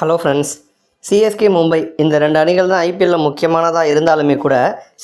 Hello friends CSK Mumbai இந்த ரெண்டு அணிகள் தான் ஐபிஎல்லில் முக்கியமானதாக இருந்தாலுமே கூட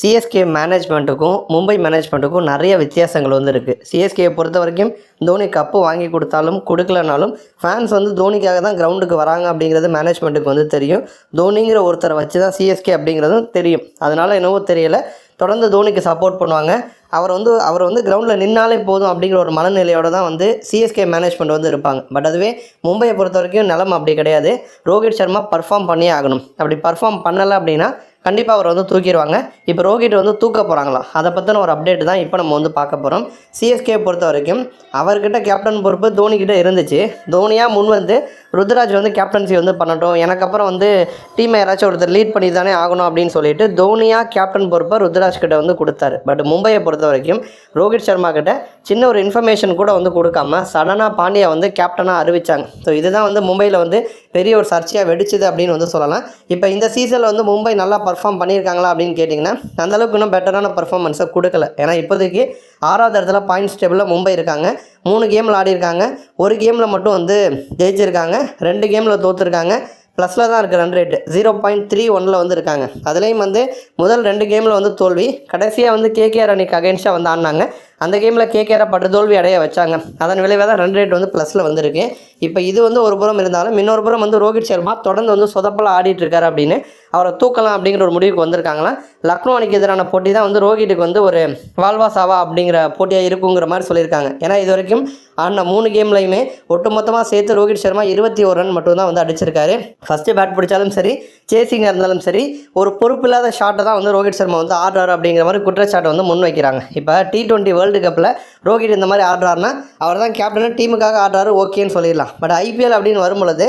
சிஎஸ்கே மேனேஜ்மெண்ட்டுக்கும் மும்பை மேனேஜ்மெண்ட்டுக்கும் நிறைய வித்தியாசங்கள் வந்து இருக்குது சிஎஸ்கேயை பொறுத்த வரைக்கும் தோனி கப்பு வாங்கி கொடுத்தாலும் கொடுக்கலனாலும் ஃபேன்ஸ் வந்து தோனிக்காக தான் கிரவுண்டுக்கு வராங்க அப்படிங்கிறது மேனேஜ்மெண்ட்டுக்கு வந்து தெரியும். தோனிங்கிற ஒருத்தரை வச்சு தான் சிஎஸ்கே அப்படிங்கிறதும் தெரியும். அதனால் என்னவோ தெரியலை. தொடர்ந்து தோனிக்கு சப்போர்ட் பண்ணுவாங்க. அவர் வந்து அவர் வந்து கிரவுண்டில் நின்னாலே போதும் அப்படிங்கிற ஒரு மனநிலையோட தான் வந்து சிஎஸ்கே மேனேஜ்மெண்ட் வந்து இருப்பாங்க. பட் அதுவே மும்பையை பொறுத்த வரைக்கும் நிலம் அப்படி கிடையாது. ரோஹித் சர்மா பர்ஃபார்ம் பண்ணியே ஆகணும். அப்படி பர்ஃபார்ம் பண்ணலை அப்படின்னா கண்டிப்பாக அவர் வந்து தூக்கிடுவாங்க. இப்போ ரோஹித் வந்து தூக்க போகிறாங்களா அதை பற்றின ஒரு அப்டேட் தான் இப்போ நம்ம வந்து பார்க்க போகிறோம் சிஎஸ்கே பொறுத்த வரைக்கும் அவர்கிட்ட கேப்டன் பொறுப்பு தோனிக்கிட்ட இருந்துச்சு. தோனியாக முன் வந்து ருத்ராஜ் வந்து கேப்டன்சி வந்து பண்ணட்டும். எனக்கு அப்புறம் வந்து டீமை யாராச்சும் ஒருத்தர் லீட் பண்ணி தானே ஆகணும் அப்படின்னு சொல்லிட்டு தோனியாக கேப்டன் பொறுப்பை ருத்ராஜ் கிட்ட வந்து கொடுத்தாரு. பட் மும்பையை பொறுத்த வரைக்கும் ரோஹித் சர்மா கிட்ட சின்ன ஒரு இன்ஃபர்மேஷன் கூட வந்து கொடுக்காம சடனாக பாண்டியா வந்து கேப்டனாக அறிவித்தாங்க ஸோ இதுதான் வந்து மும்பையில் வந்து பெரிய ஒரு சர்ச்சையாக வெடிச்சுது அப்படின்னு வந்து சொல்லலாம். இப்போ இந்த சீசனில் வந்து மும்பை நல்லா பர்ஃபார்ம் பண்ணியிருக்காங்களா அப்படின்னு கேட்டிங்கன்னா அந்தளவுக்கு இன்னும் பெட்டரான பர்ஃபார்மன்ஸை கொடுக்கல. ஏன்னா இப்போதைக்கு ஆறாவது இடத்துல பாயிண்ட்ஸ் டேபிளில் மும்பை இருக்காங்க. மூணு கேமில் ஆடிருக்காங்க ஒரு கேமில் மட்டும் வந்து ஜெயிச்சிருக்காங்க. ரெண்டு கேமில் தோற்றுருக்காங்க ப்ளஸில் தான் இருக்குது run rate zero point three ஒனில் வந்து இருக்காங்க. அதுலேயும் வந்து முதல் ரெண்டு கேமில் வந்து தோல்வி. கடைசியாக வந்து கேகேஆர் அணிக்கு அகேன்ஸ்டாக வந்து ஆடினாங்க. அந்த கேமில் கேகேஆரை பட்டு தோல்வி அடைய வச்சாங்க. அதன் விளைவாக தான் ரன் ரேட் வந்து ப்ளஸில் வந்திருக்கு. இப்போ இது வந்து ஒரு புறம் இருந்தாலும் இன்னொரு புறம் வந்து ரோஹித் சர்மா தொடர்ந்து வந்து சொதப்பலாக ஆடிட்டு இருக்காரு அப்படின்னு அவரை தூக்கலாம் அப்படிங்கிற ஒரு முடிவுக்கு வந்திருக்காங்களா? லக்னோ அணிக்கு எதிரான போட்டி தான் வந்து ரோஹிட்டுக்கு வந்து ஒரு வால்வா சாவா அப்படிங்கிற போட்டியாக இருக்குங்கிற மாதிரி சொல்லியிருக்காங்க. ஏன்னா இது வரைக்கும் ஆடின மூணு கேம்லையுமே ஒட்டுமொத்தமாக சேர்த்து ரோஹித் சர்மா இருபத்தி ஒரு ரன் மட்டும்தான் வந்து அடிச்சிருக்காரு. ஃபஸ்ட்டு பேட் பிடிச்சாலும் சரி சேசிங்காக இருந்தாலும் சரி ஒரு பொறுப்பில்லாத ஷாட்டை தான் வந்து ரோஹித் சர்மா வந்து ஆடுறாரு அப்படிங்கிற மாதிரி குற்றச்சாட்டை வந்து முன் வைக்கிறாங்க இப்போ டி டுவெண்ட்டி வேர்ல்டு வேர்ல்டு கப்பில் ரோஹித் இந்த மாதிரி ஆடுறாருன்னா அவர் தான் கேப்டனு டீமுக்காக ஆடுறாரு ஓகேன்னு சொல்லிடலாம். பட் ஐபிஎல் அப்படின்னு வரும்பொழுது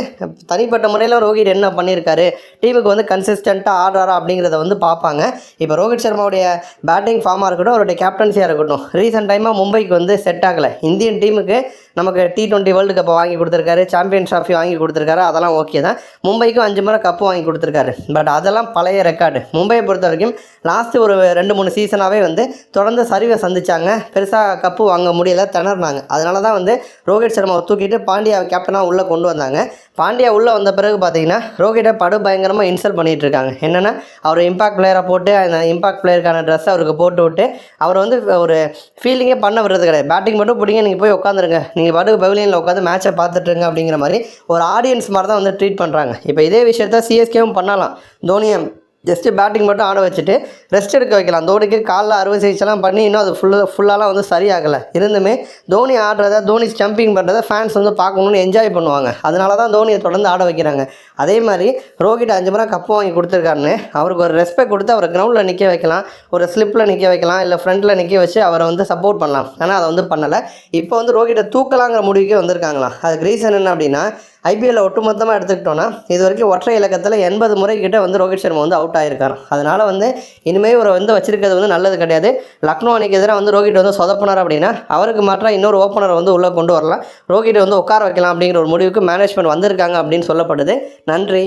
தனிப்பட்ட முறையில் ரோஹித் என்ன பண்ணியிருக்காரு டீமுக்கு வந்து கன்சிஸ்டண்ட்டாக ஆடுறாரா அப்படிங்கிறத வந்து பார்ப்பாங்க. இப்போ ரோஹித் சர்மாவுடைய பேட்டிங் ஃபார்மாக இருக்கட்டும் அவருடைய கேப்டன்சியாக இருக்கட்டும் ரீசெண்ட் டைமாக மும்பைக்கு வந்து செட் ஆகலை. இந்தியன் டீமுக்கு நமக்கு டி டுவெண்ட்டி வேர்ல்டு கப்பை வாங்கி கொடுத்துருக்காரு சாம்பியன்ஸ் ட்ராஃபி வாங்கி கொடுத்துருக்காரு அதெல்லாம் ஓகே தான். மும்பைக்கும் அஞ்சு முறை கப்பு வாங்கி கொடுத்துருக்காரு. பட் அதெல்லாம் பழைய ரெக்கார்டு மும்பையை பொறுத்த வரைக்கும் லாஸ்ட்டு ஒரு ரெண்டு மூணு சீசனாகவே வந்து தொடர்ந்து சரிவை சந்திச்சாங்க. பெருசாக கப்பு வாங்க முடியல திணறினாங்க. அதனால தான் வந்து ரோஹித் சர்மாவை தூக்கிட்டு பாண்டியா கேப்டனாக உள்ளே கொண்டு வந்தாங்க. பாண்டியா உள்ளே வந்த பிறகு பார்த்தீங்கன்னா ரோஹிட்டை படு பயங்கரமாக இன்சல்ட் பண்ணிகிட்டு இருக்காங்க. என்னென்னா அவர் இம்பாக்ட் பிளேயரை போட்டு அந்த இம்பாக்ட் பிளேயருக்கான ட்ரெஸ்ஸை அவருக்கு போட்டு விட்டு அவர் வந்து ஒரு ஃபீலிங்கே பண்ண விடுறது கிடையாது. பேட்டிங் மட்டும் பிடிங்க நீங்கள் போய் உட்காந்துருங்க நீங்கள் பாட்டுக்கு பவிலியனில் உட்காந்து மேட்சை பார்த்துட்டுருங்க அப்படிங்கிற மாதிரி ஒரு ஆடியன்ஸ் மாதிரி தான் வந்து ட்ரீட் பண்ணுறாங்க இப்போ இதே விஷயத்த சிஎஸ்கேவும் பண்ணலாம். தோனியை ஜஸ்ட்டு பேட்டிங் மட்டும் ஆட வச்சுட்டு ரெஸ்ட் எடுக்க வைக்கலாம். தோனிக்கு காலில் அறுவை சிகிச்சைலாம் பண்ணி இன்னும் அது ஃபுல்லு ஃபுல்லாலாம் வந்து சரியாகலை. இருந்துமே தோனி ஆடுறத தோனி ஸ்டம்பிங் பண்ணுறத ஃபேன்ஸ் வந்து பார்க்கணுன்னு என்ஜாய் பண்ணுவாங்க. அதனால தான் தோனியை தொடர்ந்து ஆட வைக்கிறாங்க. அதே மாதிரி ரோஹித் அஞ்சு முறை கப்பு வாங்கி கொடுத்துருக்காருன்னு அவருக்கு ஒரு ரெஸ்பெக்ட் கொடுத்து அவரை கிரவுண்டில் நிற்க வைக்கலாம். ஒரு ஸ்லிப்பில் நிற்க வைக்கலாம். இல்லை ஃப்ரண்ட்டில் நிற்க வச்சு அவரை வந்து சப்போர்ட் பண்ணலாம். ஆனால் அதை வந்து பண்ணலை. இப்போ வந்து ரோஹிட்டை தூக்கலாங்கிற முடிவுக்கே வந்திருக்காங்களாம். அதுக்கு ரீசன் என்ன அப்படின்னா ஐபிஎல்ல ஒட்டுமொத்தமாக எடுத்துக்கிட்டோன்னா இது வரைக்கும் ஒற்றை இலக்கத்தில் எண்பது முறை கிட்ட வந்து ரோஹித் சர்மா வந்து அவுட் ஆகியிருக்கார் அதனால் வந்து இனிமேல் இவரை வந்து வச்சிருக்கிறது வந்து நல்லது கிடையாது. லக்னோ அணிக்கு எதிராக வந்து ரோஹித் வந்து சொதப்பினார் அப்படின்னா அவருக்கு மாற்றாக இன்னொரு ஓப்பனரை வந்து உள்ளே கொண்டு வரலாம். ரோஹித் வந்து உட்கார வைக்கலாம் அப்படிங்கிற ஒரு முடிவுக்கு மேனேஜ்மெண்ட் வந்திருக்காங்க அப்படின்னு சொல்லப்படுது. நன்றி.